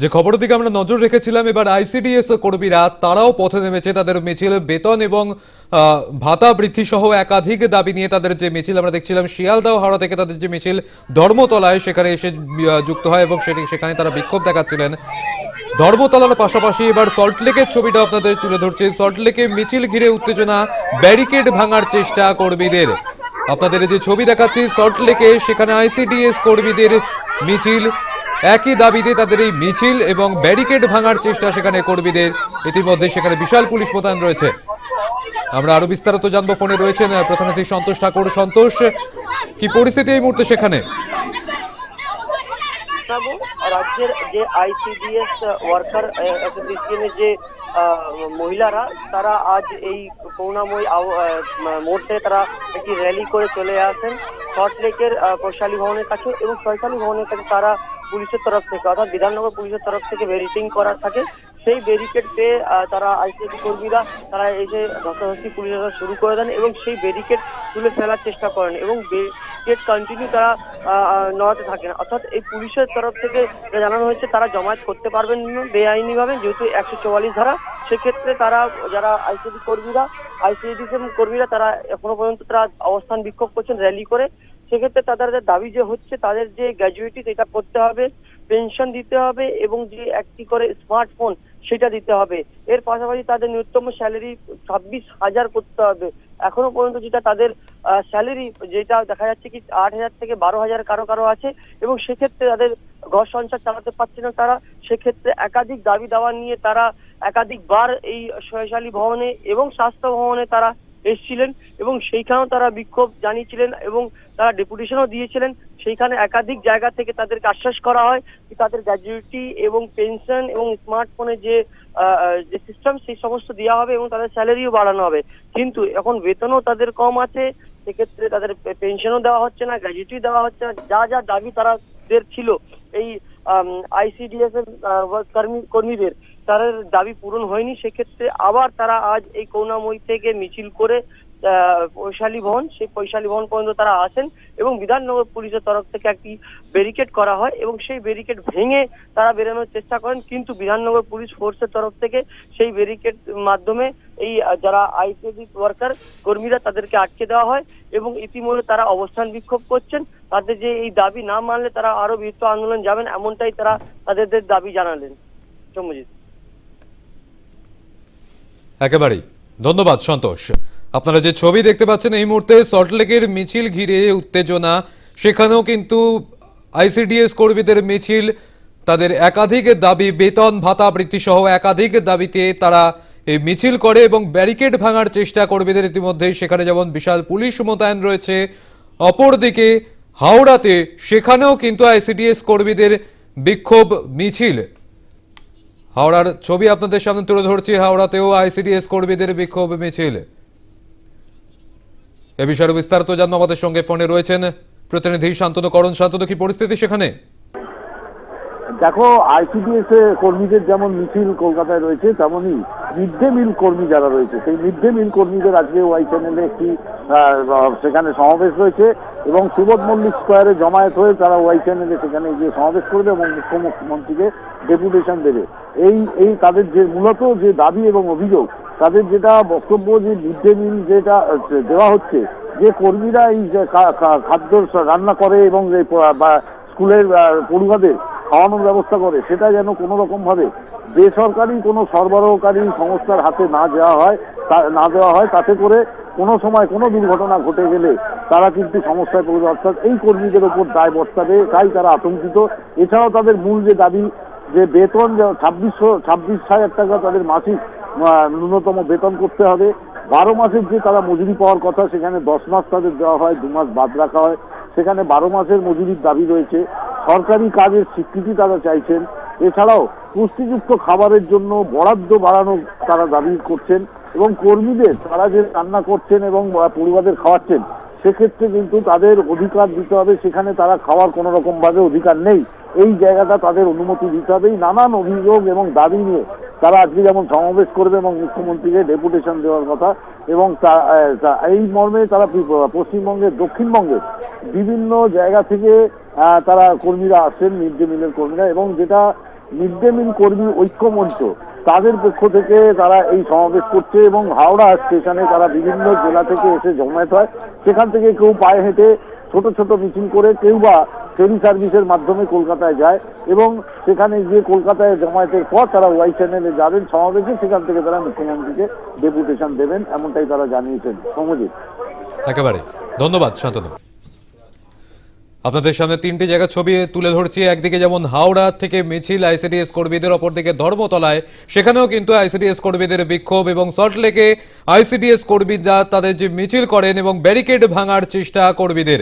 যে খবরের দিকে আমরা নজর রেখেছিলাম, এবার আইসিডিএস কর্মীরা তারাও পথে নেমেছে তাদের মিছিল, বেতন এবং ভাতা বৃদ্ধি সহ একাধিক দাবি নিয়ে তাদের যে মিছিল আমরা দেখছিলাম শিয়ালদাও হাওড়া থেকে তাদের যে মিছিল ধর্মতলায় সেখানে এসে যুক্ত হয় এবং সেটি, সেখানে তারা বিক্ষোভ দেখাচ্ছিলেন। ধর্মতলার পাশাপাশি এবার সল্টলেকের ছবিটা আপনাদের তুলে ধরছে। সল্টলেকে মিছিল ঘিরে উত্তেজনা, ব্যারিকেড ভাঙার চেষ্টা কর্মীদের। আপনাদের যে ছবি দেখাচ্ছি সল্টলেকে সেখানে আইসিডিএস কর্মীদের মিছিল। একই দাবিতে তাদের এই মিছিল এবং ব্যারিকেড ভাঙার চেষ্টা সেখানে কর্মীদের। ইতিমধ্যে সেখানে বিশাল পুলিশ মোতায়েন রয়েছে। আমরা আরও বিস্তারিত জানব। ফোনে রয়েছেন প্রধানমন্ত্রী সন্তোষ ঠাকুর। সন্তোষ কি পরিস্থিতি এই মুহূর্তে সেখানে? রাজ্যের যে আইসিডিএস ওয়ার্কার অ্যাসোসিয়েশনের যে মহিলারা তারা আজ এই করুণাময়ী আহ, তারা একটি র্যালি করে চলে আসেন। সল্টলেকের বৈশালী ভবনের কাছে এবং বৈশালী ভবনের কাছে তারা পুলিশের তরফ থেকে অর্থাৎ বিধাননগর পুলিশের তরফ থেকে ব্যারিকেডিং করা থাকে। সেই ব্যারিকেড পেয়ে তারা আইসিডি কর্মীরা, তারা যে ধস্তাধস্তি পুলিশরা শুরু করে দেন এবং সেই ব্যারিকেড তুলে ফেলার চেষ্টা করেন এবং ব্যারিকেড কন্টিনিউ তারা নড়াতে থাকেন। অর্থাৎ এই পুলিশের তরফ থেকে জানানো হয়েছে, তারা জমায়েত করতে পারবেন না বেআইনি ভাবে যেহেতু একশো চুয়াল্লিশ ধারা। সেক্ষেত্রে তারা, যারা আইসিডি কর্মীরা আইসিডি কর্মীরা, তারা এখনও পর্যন্ত তারা অবস্থান বিক্ষোভ করছেন র্যালি করে। সেক্ষেত্রে তাদের যে দাবি যে হচ্ছে, তাদের যে গ্র্যাজুয়েটি সেটা করতে হবে পেনশন দিতে হবে এবং যে একটি করে স্মার্টফোন সেটা দিতে হবে। এর পাশাপাশি তাদের ন্যূনতম স্যালারি ছাব্বিশ হাজার করতে হবে। এখনও পর্যন্ত যেটা তাদের স্যালারি যেটা দেখা যাচ্ছে কি আট হাজার থেকে বারো হাজার কারও কারও আছে এবং সেক্ষেত্রে তাদের ঘর সংসার চালাতে পারছে না তারা, সেক্ষেত্রে একাধিক দাবি দাওয়া নিয়ে তারা একাধিকবার এই সহায়শালী ভবনে এবং স্বাস্থ্য ভবনে তারা এসেছিলেন এবং সেইখানেও তারা বিক্ষোভ জানিয়েছিলেন এবং তারা ডেপুটেশনও দিয়েছিলেন। সেইখানে একাধিক জায়গা থেকে তাদেরকে আশ্বাস করা হয় যে তাদের গ্র্যাজুইটি এবং পেনশন এবং স্মার্টফোনের যে যে সিস্টেম, সেই সমস্ত দেওয়া হবে এবং তাদের স্যালারিও বাড়ানো হবে। কিন্তু এখন বেতনও তাদের কম আছে, সেক্ষেত্রে তাদের পেনশনও দেওয়া হচ্ছে না গ্র্যাজুইটি দেওয়া হচ্ছে না। যা যা দাবি তাদের ছিল, এই আইসিডিএস এর কর্মী, কর্মীদের। তাদের দাবি পূরণ হয়নি, সেক্ষেত্রে আবার তারা আজ এই করুণাময়ী থেকে মিছিল করে বৈশালী ভবন, সেই পৈশালী ভবন পর্যন্ত তারা আসেন এবং বিধাননগর পুলিশের তরফ থেকে একটি ব্যারিকেড করা হয় এবং সেই ব্যারিকেড ভেঙে তারা বেরোনোর চেষ্টা করেন, কিন্তু বিধাননগর পুলিশ ফোর্সের তরফ থেকে সেই ব্যারিকেড মাধ্যমে এই যারা আইপিএসি ওয়ার্কার কর্মীরা তাদেরকে আটকে দেওয়া হয় এবং ইতিমধ্যে তারা অবস্থান বিক্ষোভ করছেন। তাদের যে এই দাবি না মানলে তারা আরও বৃহত্তর আন্দোলন যাবেন, এমনটাই তারা তাদের দাবি জানালেন। চমজিৎ একেবারেই। ধন্যবাদ, সন্তোষ। আপনারা যে ছবি দেখতে পাচ্ছেন এই মুহূর্তে সল্টলেকের মিছিল ঘিরে উত্তেজনা। সেখানেও কিন্তু আইসিডিএস কর্মীদের মিছিল, তাদের একাধিক দাবি, বেতন, ভাতা বৃদ্ধি সহ একাধিক দাবিতে তারা এই মিছিল করে এবং ব্যারিকেড ভাঙার চেষ্টা কর্মীদের ইতিমধ্যেই সেখানে যেমন বিশাল পুলিশ মোতায়েন রয়েছে, অপরদিকে হাওড়াতে সেখানেও কিন্তু আইসিডিএস কর্মীদের বিক্ষোভ মিছিল। হাওড়ার ছবি আপনাদের সামনে তুলে ধরছি। হাওড়াতেও আইসিডিএস কর্মীদের বিক্ষোভ মিছিল। এ বিষয়ে বিস্তারিত জানব আমাদের সঙ্গে। ফোনে রয়েছেন প্রতিনিধি শান্তনু করণ। শান্তনু, কি পরিস্থিতি সেখানে? দেখো আইসিডিএস কর্মীদের যেমন মিছিল কলকাতায় রয়েছে, তেমনই মিড ডে মিল কর্মী যারা রয়েছে, সেই মিড ডে মিল কর্মীদের আজকে ওয়াই চ্যানেলে একটি সেখানে সমাবেশ রয়েছে এবং সুবোধ মল্লিক স্কোয়ারে জমায়েত হয়ে তারা ওয়াই চ্যানেলে সেখানে গিয়ে সমাবেশ করবে এবং মুখ্যমন্ত্রীকে ডেপুটেশন দেবে। এই এই তাদের যে মূলত যে দাবি এবং অভিযোগ, তাদের যেটা বক্তব্য যে মিড ডে মিল যেটা দেওয়া হচ্ছে, যে কর্মীরা এই খাদ্য রান্না করে এবং স্কুলের পড়ুয়াদের খাওয়ানোর ব্যবস্থা করে, সেটা যেন কোনো রকম ভাবে বেসরকারি কোনো সরবরাহকারী সংস্থার হাতে না দেওয়া হয় না দেওয়া হয়, তাতে করে কোনো সময় কোনো দুর্ঘটনা ঘটে গেলে তারা কিন্তু সমস্যায় পড়বে। অর্থাৎ এই কর্মীদের ওপর দায় বর্তাবে, তাই তারা আতঙ্কিত। এছাড়াও তাদের মূল যে দাবি, যে বেতন ছাব্বিশশো, ছাব্বিশ হাজার টাকা তাদের মাসিক ন্যূনতম বেতন করতে হবে। বারো মাসের যে তারা মজুরি পাওয়ার কথা, সেখানে দশ মাস তাদের দেওয়া হয়, দু মাস বাদ রাখা হয়। সেখানে বারো মাসের মজুরির দাবি রয়েছে। সরকারি কাজের স্বীকৃতি তারা চাইছেন। এছাড়াও পুষ্টিযুক্ত খাবারের জন্য বরাদ্দ বাড়ানো তারা দাবি করছেন এবং কর্মীদের তারা যে রান্না করছেন এবং পরিবারদের খাওয়াচ্ছেন, সেক্ষেত্রে কিন্তু তাদের অধিকার দিতে হবে। সেখানে তারা খাওয়ার কোনো রকম ভাবে অধিকার নেই। এই জায়গাটা তাদের অনুমতি দিতে হবে। নানান অভিযোগ এবং দাবি নিয়ে তারা আজকে যেমন সমাবেশ করবে এবং মুখ্যমন্ত্রীকে ডেপুটেশন দেওয়ার কথা এবং এই মর্মে তারা পশ্চিমবঙ্গের, দক্ষিণবঙ্গের বিভিন্ন জায়গা থেকে তারা কর্মীরা আসেন, মিড ডে মিলের কর্মীরা, এবং যেটা মিড ডে মিল কর্মী ঐক্যমঞ্চ, তাদের পক্ষ থেকে তারা এই সমাবেশ করছে এবং হাওড়া স্টেশনে তারা বিভিন্ন জেলা থেকে এসে জমায়েত হয়। সেখান থেকে কেউ পায়ে হেঁটে ছোট ছোট মিছিল করে কেউ বা ফেরি সার্ভিসের মাধ্যমে কলকাতায় যায় এবং সেখানে গিয়ে কলকাতায় জমায়েতের পর তারা ওয়াই চ্যানেলে যাবেন সমাবেশে, সেখান থেকে তারা মুখ্যমন্ত্রীকে ডেপুটেশন দেবেন, এমনটাই তারা জানিয়েছেন। সমজিৎ। একেবারে। ধন্যবাদ, শান্তনু। আপনাদের সামনে তিনটি জায়গা ছবি তুলে ধরছি। একদিকে যেমন হাওড়া থেকে মিছিল আইসিডিএস কর্মীদের, অপরদিকে ধর্মতলায়। সেখানেও কিন্তু আইসিডিএস কর্মীদের বিক্ষোভ এবং সল্টলেকে আইসিডিএস কর্মীরা তাদের যে মিছিল করেন এবং ব্যারিকেড ভাঙার চেষ্টা কর্মীদের।